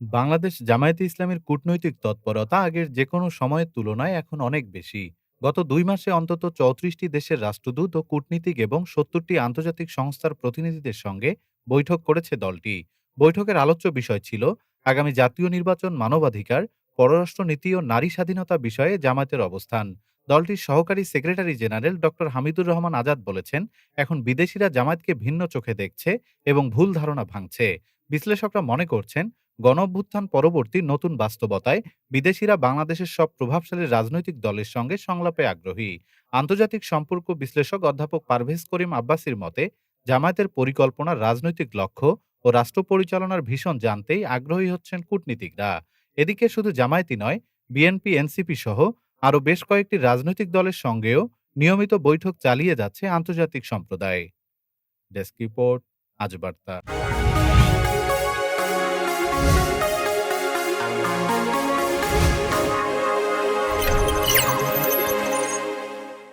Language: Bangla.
বাংলাদেশ জামায়াতে ইসলামীর কূটনৈতিক তৎপরতা আগের যেকোনো সময়ের তুলনায় এখন অনেক বেশি। গত দুই মাসে অন্তত চৌত্রিশটি দেশের রাষ্ট্রদূত ও কূটনীতিক এবং সত্তরটি আন্তর্জাতিক সংস্থার প্রতিনিধিদের সঙ্গে বৈঠক করেছে দলটি। বৈঠকের আলোচ্য বিষয় ছিল, আগামী জাতীয় নির্বাচন মানবাধিকার পররাষ্ট্রনীতি ও নারী স্বাধীনতা বিষয়ে জামায়াতের অবস্থান। দলটির সহকারী secretary general doctor Hamidur Rahman Azad বলেছেন, এখন বিদেশিরা জামায়াতকে ভিন্ন চোখে দেখছে এবং ভুল ধারণা ভাঙছে। বিশ্লেষকরা মনে করছেন গণঅভ্যুত্থান পরবর্তী নতুন বাস্তবতায় বিদেশিরা বাংলাদেশের সব প্রভাবশালী রাজনৈতিক দলের সঙ্গে সংলাপে আগ্রহী। আন্তর্জাতিক সম্পর্ক বিশ্লেষক অধ্যাপক পারভেজ করিম আব্বাসির মতে, জামায়াতের পরিকল্পনা রাজনৈতিক লক্ষ্য ও রাষ্ট্র পরিচালনার ভীষণ জানতেই আগ্রহী হচ্ছেন কূটনীতিকরা। এদিকে শুধু জামায়াতই নয়, বিএনপি, এনসিপি সহ আরও বেশ কয়েকটি রাজনৈতিক দলের সঙ্গেও নিয়মিত বৈঠক চালিয়ে যাচ্ছে আন্তর্জাতিক সম্প্রদায়। ডেস্ক রিপোর্ট, আজ বার্তা।